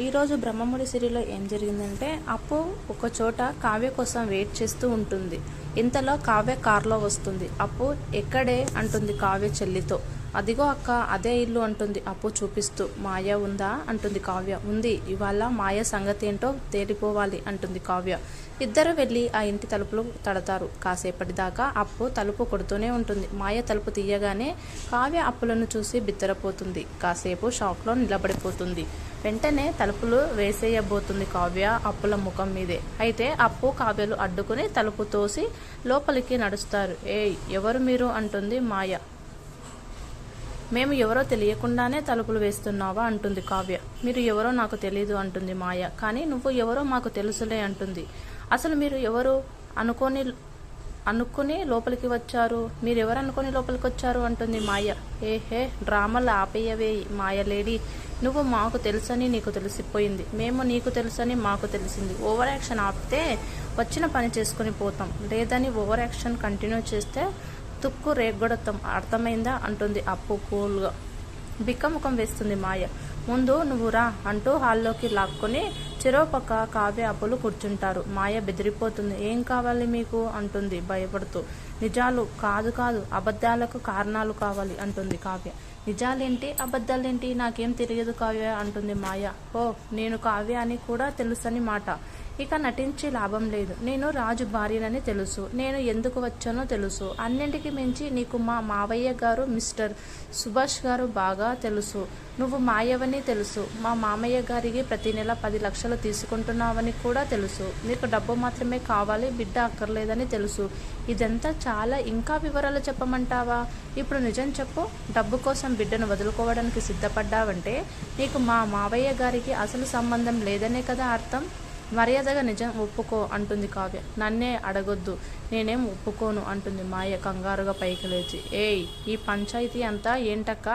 ఈరోజు బ్రహ్మముడి సిరిలో ఏం జరిగిందంటే అప్పు ఒక చోట కావ్య కోసం వెయిట్ చేస్తూ ఉంటుంది. ఇంతలో కావ్య కార్లో వస్తుంది. అప్పు ఎక్కడే? అంటుంది కావ్య చెల్లితో. అదిగో అక్క అదే ఇల్లు అంటుంది అప్పు చూపిస్తూ. మాయ ఉందా? అంటుంది కావ్య. ఉంది. ఇవాళ మాయ సంగతి ఏంటో తేలిపోవాలి అంటుంది కావ్య. ఇద్దరు వెళ్ళి ఆ ఇంటి తలుపులు తడతారు. కాసేపటి దాకా అప్పు తలుపు కొడుతూనే ఉంటుంది. మాయ తలుపు తీయగానే కావ్య అప్పులను చూసి బిత్తరపోతుంది. కాసేపు షాక్లో నిలబడిపోతుంది. వెంటనే తలుపులు వేసేయబోతుంది కావ్య అప్పుల ముఖం మీదే. అయితే అప్పు కావ్యలు అడ్డుకుని తలుపు తోసి లోపలికి నడుస్తారు. ఏ ఎవరు మీరు? అంటుంది మాయ. మేము ఎవరో తెలియకుండానే తలుపులు వేస్తున్నావా? అంటుంది కావ్య. మీరు ఎవరో నాకు తెలియదు అంటుంది మాయ. కానీ నువ్వు ఎవరో మాకు తెలుసులే అంటుంది. అసలు మీరు ఎవరు? అనుకోని అనుకుని లోపలికి వచ్చారు? మీరు ఎవరు అనుకుని లోపలికి వచ్చారు? అంటుంది మాయ. ఏహే డ్రామాలు ఆపేయవే మాయ లేడీ నువ్వు మాకు తెలుసని నీకు తెలిసిపోయింది. మేము నీకు తెలుసని మాకు తెలిసింది. ఓవర్ యాక్షన్ ఆపితే వచ్చిన పని చేసుకుని పోతాం. లేదని ఓవర్ యాక్షన్ కంటిన్యూ చేస్తే తుక్కు రేగొడతాం. అర్థమైందా? అంటుంది అప్పు కూల్గా. బిక్కముఖం వేస్తుంది మాయ. ముందు నువ్వు రా అంటూ హాల్లోకి లాక్కొని చెరోపక్క కావ్య అప్పులు కూర్చుంటారు. మాయ బెదిరిపోతుంది. ఏం కావాలి మీకు? అంటుంది భయపడుతూ. నిజాలు కాదు కాదు అబద్ధాలకు కారణాలు కావాలి అంటుంది కావ్య. నిజాలేంటి? అబద్ధాలేంటి? నాకేం తెలియదు కావ్య అంటుంది మాయ. ఓ నేను కావ్య అని కూడా తెలుసని మాట. ఇక నటించి లాభం లేదు. నేను రాజు భార్యనని తెలుసు. నేను ఎందుకు వచ్చానో తెలుసు. అన్నింటికి మించి నీకు మా మావయ్య గారు మిస్టర్ సుభాష్ గారు బాగా తెలుసు. నువ్వు మాయవని తెలుసు. మా మామయ్య గారికి ప్రతి నెల పది లక్షలు తీసుకుంటున్నావని కూడా తెలుసు. నీకు డబ్బు మాత్రమే కావాలి బిడ్డ అక్కర్లేదని తెలుసు. ఇదంతా చాలా ఇంకా వివరాలు చెప్పమంటావా? ఇప్పుడు నిజం చెప్పు. డబ్బు కోసం బిడ్డను వదులుకోవడానికి సిద్ధపడ్డావంటే నీకు మా మావయ్య గారికి అసలు సంబంధం లేదనే కదా అర్థం? మర్యాదగా నిజం ఒప్పుకో అంటుంది కావ్య. నన్నే అడగొద్దు నేనేం ఒప్పుకోను అంటుంది మాయ కంగారుగా పైకి లేచి. ఏయ్ ఈ పంచాయతీ అంతా ఏంటక్క?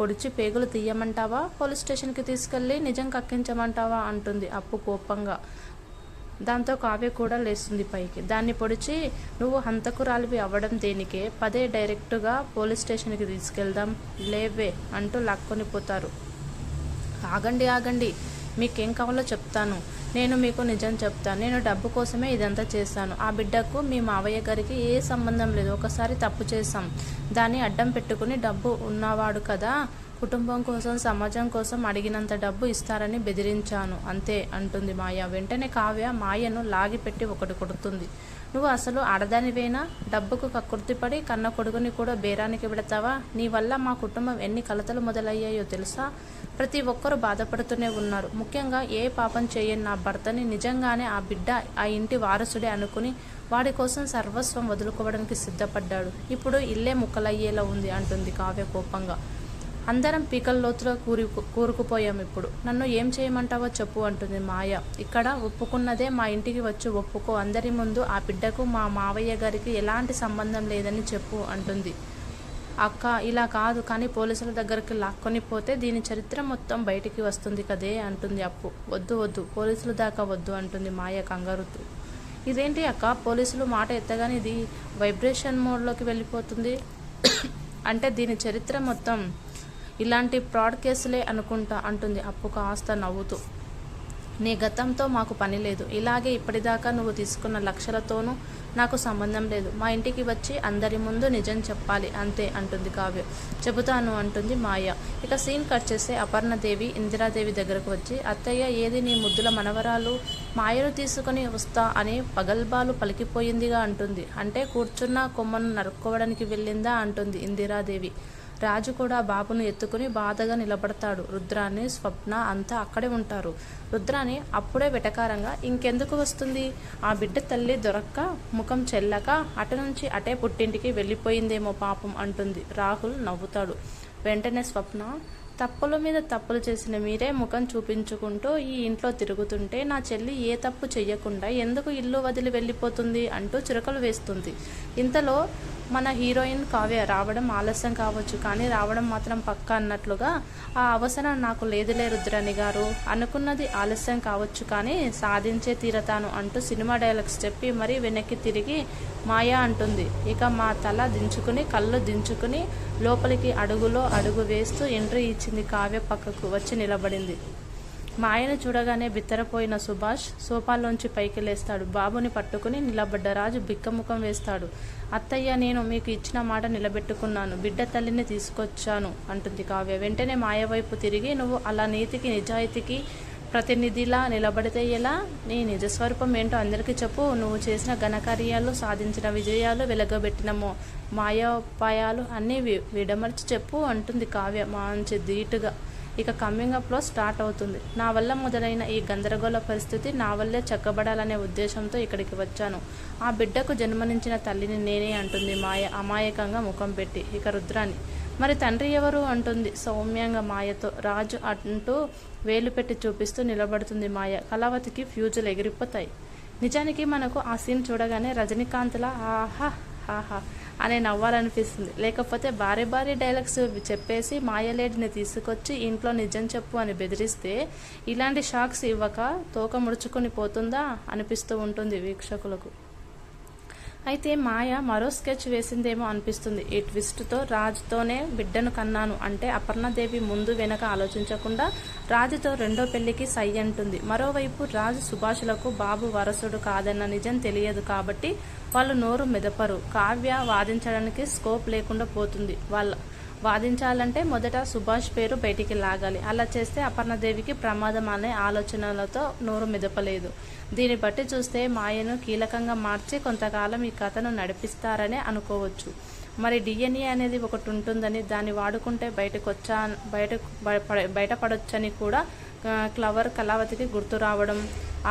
పొడిచి పేగులు తీయమంటావా? పోలీస్ స్టేషన్కి తీసుకెళ్ళి నిజం కక్కించమంటావా? అంటుంది అప్పు కోపంగా. దాంతో కావ్య కూడా లేస్తుంది పైకి. దాన్ని పొడిచి నువ్వు హంతకురాలివి అవ్వడం దేనికే? పదే డైరెక్టుగా పోలీస్ స్టేషన్కి తీసుకెళ్దాం లేవే అంటూ లాక్కొని పోతారు. ఆగండి ఆగండి. మీకేం కావాలో చెప్తాను. నేను మీకు నిజం చెప్తాను. నేను డబ్బు కోసమే ఇదంతా చేశాను. ఆ బిడ్డకు మీ మావయ్య గారికి ఏ సంబంధం లేదు. ఒకసారి తప్పు చేశాం. దాన్ని అడ్డం పెట్టుకుని డబ్బు ఉన్నవాడు కదా. కుటుంబం కోసం సమాజం కోసం అడిగినంత డబ్బు ఇస్తారని బెదిరించాను. అంతే అంటుంది మాయ. వెంటనే కావ్య మాయను లాగిపెట్టి ఒకటి కొడుతుంది. నువ్వు అసలు ఆడదానివేనా? డబ్బుకు కకృతిపడి కన్న కొడుకుని కూడా బేరానికి పెడతావా? నీ వల్ల మా కుటుంబం ఎన్ని కలతలు మొదలయ్యాయో తెలుసా? ప్రతి ఒక్కరూ బాధపడుతూనే ఉన్నారు. ముఖ్యంగా ఏ పాపం చేయని నా భర్తని నిజంగానే ఆ బిడ్డ ఆ ఇంటి వారసుడే అనుకుని వాడి కోసం సర్వస్వం వదులుకోవడానికి సిద్ధపడ్డాడు. ఇప్పుడు ఇల్లే ముక్కలయ్యేలా ఉంది అంటుంది కావ్య కోపంగా. అందరం పీకల లోతులో కూరి కూరుకుపోయాం ఇప్పుడు. నన్ను ఏం చేయమంటావో చెప్పు అంటుంది మాయ. ఇక్కడ ఒప్పుకున్నదే మా ఇంటికి వచ్చి ఒప్పుకో. అందరి ముందు ఆ బిడ్డకు మా మావయ్య గారికి ఎలాంటి సంబంధం లేదని చెప్పు అంటుంది. అక్క ఇలా కాదు కానీ పోలీసుల దగ్గరికి లాక్కొని పోతే దీని చరిత్ర మొత్తం బయటికి వస్తుంది కదే అంటుంది అప్పు. వద్దు వద్దు పోలీసుల దాకా వద్దు అంటుంది మాయ కంగారుతూ. ఇదేంటి అక్క? పోలీసులు మాట ఎత్తగానే ఇది వైబ్రేషన్ మోడ్లోకి వెళ్ళిపోతుంది? అంటే దీని చరిత్ర మొత్తం ఇలాంటి ఫ్రాడ్ కేసులే అనుకుంటా అంటుంది అప్పు కాస్త నవ్వుతూ. నీ గతంతో మాకు పని లేదు. ఇలాగే ఇప్పటిదాకా నువ్వు తీసుకున్న లక్షలతోనూ నాకు సంబంధం లేదు. మా ఇంటికి వచ్చి అందరి ముందు నిజం చెప్పాలి అంతే అంటుంది కావ్య. చెబుతాను అంటుంది మాయ. ఇక సీన్ కట్ చేస్తే అపర్ణదేవి ఇందిరాదేవి దగ్గరకు వచ్చి అత్తయ్య ఏది నీ ముద్దుల మనవరాలు? మాయను తీసుకుని వస్తా అని పగల్బాలు పలికిపోయిందిగా అంటుంది. అంటే కూర్చున్న కొమ్మను నరుక్కోవడానికి వెళ్ళిందా? అంటుంది ఇందిరాదేవి. రాజు కూడా బాబును ఎత్తుకుని బాధగా నిలబడతాడు. రుద్రాన్ని స్వప్న అంతా అక్కడే ఉంటారు. రుద్రాని అప్పుడే వెటకారంగా ఇంకెందుకు వస్తుంది? ఆ బిడ్డ తల్లి దొరక్క ముఖం చెల్లక అటు నుంచి అటే పుట్టింటికి వెళ్ళిపోయిందేమో పాపం అంటుంది. రాహుల్ నవ్వుతాడు. వెంటనే స్వప్న తప్పుల మీద తప్పులు చేసిన మీరే ముఖం చూపించుకుంటూ ఈ ఇంట్లో తిరుగుతుంటే నా చెల్లి ఏ తప్పు చెయ్యకుండా ఎందుకు ఇల్లు వదిలి వెళ్ళిపోతుంది? అంటూ చిరకలు వేస్తుంది. ఇంతలో మన హీరోయిన్ కావ్య రావడం ఆలస్యం కావచ్చు కానీ రావడం మాత్రం పక్క అన్నట్లుగా ఆ అవసరం నాకు లేదులే రుద్రని గారు అనుకున్నది ఆలస్యం కావచ్చు కానీ సాధించే తీరతాను అంటూ సినిమా డైలాగ్స్ చెప్పి మరీ వెనక్కి తిరిగి మాయా అంటుంది. ఇక మా తల దించుకుని కళ్ళు దించుకుని లోపలికి అడుగులో అడుగు వేస్తూ ఎంట్రీ ఇచ్చింది కావ్య పక్కకు వచ్చి నిలబడింది. మాయను చూడగానే బిత్తరపోయిన సుభాష్ సోఫాలోంచి పైకి లేస్తాడు బాబుని పట్టుకుని నిలబడ్డ రాజు బిక్కముఖం వేస్తాడు. అత్తయ్య నేను మీకు ఇచ్చిన మాట నిలబెట్టుకున్నాను. బిడ్డ తల్లిని తీసుకొచ్చాను అంటుంది కావ్య. వెంటనే మాయ వైపు తిరిగి నువ్వు అలా నీతికి నిజాయితీకి ప్రతినిధిలా నిలబడితే ఎలా? నీ నిజస్వరూపం ఏంటో అందరికీ చెప్పు. నువ్వు చేసిన ఘనకార్యాలు సాధించిన విజయాలు వెలగబెట్టిన మాయోపాయాలు అన్నీ విడమర్చి చెప్పు అంటుంది కావ్య మంచి ధీటుగా. ఇక కమ్మింగ్ అప్లో స్టార్ట్ అవుతుంది. నా వల్ల మొదలైన ఈ గందరగోళ పరిస్థితి నా వల్లే చక్కబడాలనే ఉద్దేశంతో ఇక్కడికి వచ్చాను. ఆ బిడ్డకు జన్మనించిన తల్లిని నేనే అంటుంది. మాయ అమాయకంగా ముఖం పెట్టి ఇక రుద్రాని మరి తండ్రి ఎవరు? అంటుంది సౌమ్యంగా మాయతో. రాజు అంటూ వేలు పెట్టి చూపిస్తూ నిలబడుతుంది మాయ. కళావతికి ఫ్యూజులు ఎగిరిపోతాయి. నిజానికి మనకు ఆ సీన్ చూడగానే రజనీకాంత్లా ఆహా ఆహా అనే నవ్వాలనిపిస్తుంది. లేకపోతే భారీ భారీ డైలాగ్స్ చెప్పేసి మాయలేడిని తీసుకొచ్చి ఇంట్లో నిజం చెప్పు అని బెదిరిస్తే ఇలాంటి షాక్స్ ఇవ్వక తోక ముడుచుకొని పోతుందా అనిపిస్తూ ఉంటుంది వీక్షకులకు. అయితే మాయ మరో స్కెచ్ వేసిందేమో అనిపిస్తుంది. ఈ ట్విస్ట్తో రాజుతోనే బిడ్డను కన్నాను అంటే అపర్ణదేవి ముందు వెనక ఆలోచించకుండా రాజుతో రెండో పెళ్ళికి సై అంటుంది. మరోవైపు రాజు సుభాషులకు బాబు వరసుడు కాదన్న నిజం తెలియదు కాబట్టి వాళ్ళు నోరు మెదపరు. కావ్య వాదించడానికి స్కోప్ లేకుండా పోతుంది. వాళ్ళ వాదించాలంటే మొదట సుభాష్ పేరు బయటికి లాగాలి. అలా చేస్తే అపర్ణదేవికి ప్రమాదం అనే ఆలోచనలతో నోరు మెదపలేదు. దీన్ని బట్టి చూస్తే మాయను కీలకంగా మార్చి కొంతకాలం ఈ కథను నడిపిస్తారనే అనుకోవచ్చు. మరి డిఎన్ఏ అనేది ఒకటి ఉంటుందని దాన్ని వాడుకుంటే బయటకు వచ్చా బయట బయటపడొచ్చని కూడా క్లవర్ కళావతికి గుర్తు రావడం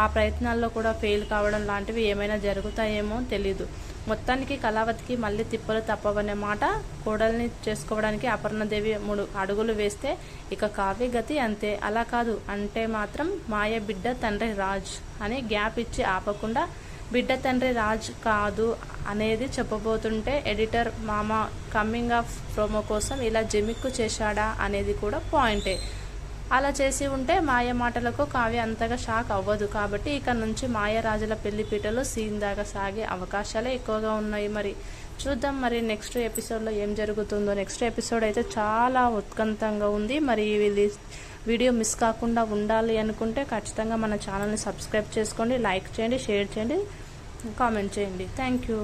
ఆ ప్రయత్నాల్లో కూడా ఫెయిల్ కావడం లాంటివి ఏమైనా జరుగుతాయేమో తెలీదు. మొత్తానికి కళావతికి మళ్ళీ తిప్పలు తప్పవనే మాట. కోడల్ని చేసుకోవడానికి అపర్ణదేవి మూడు అడుగులు వేస్తే ఇక కావ్య గతి అంతే. అలా కాదు అంటే మాత్రం మాయ బిడ్డ తండ్రి రాజ్ అని గ్యాప్ ఇచ్చి ఆపకుండా బిడ్డ తండ్రి రాజ్ కాదు అనేది చెప్పబోతుంటే ఎడిటర్ మామ కమ్మింగ్ ఆఫ్ ప్రోమో కోసం ఇలా జమిక్కు చేశాడా అనేది కూడా పాయింటే. అలా చేసి ఉంటే మాయ మాటలకు కావ్య అంతగా షాక్ అవ్వదు. కాబట్టి ఇక నుంచి మాయరాజుల పెళ్ళిపీటలో సీన్ దాకా సాగే అవకాశాలే ఎక్కువగా ఉన్నాయి మరి. చూద్దాం మరి నెక్స్ట్ ఎపిసోడ్లో ఏం జరుగుతుందో. నెక్స్ట్ ఎపిసోడ్ అయితే చాలా ఉత్కంఠంగా ఉంది. మరి ఇది వీడియో మిస్ కాకుండా ఉండాలి అనుకుంటే ఖచ్చితంగా మన ఛానల్ని సబ్స్క్రైబ్ చేసుకోండి లైక్ చేయండి షేర్ చేయండి కామెంట్ చేయండి. Thank you.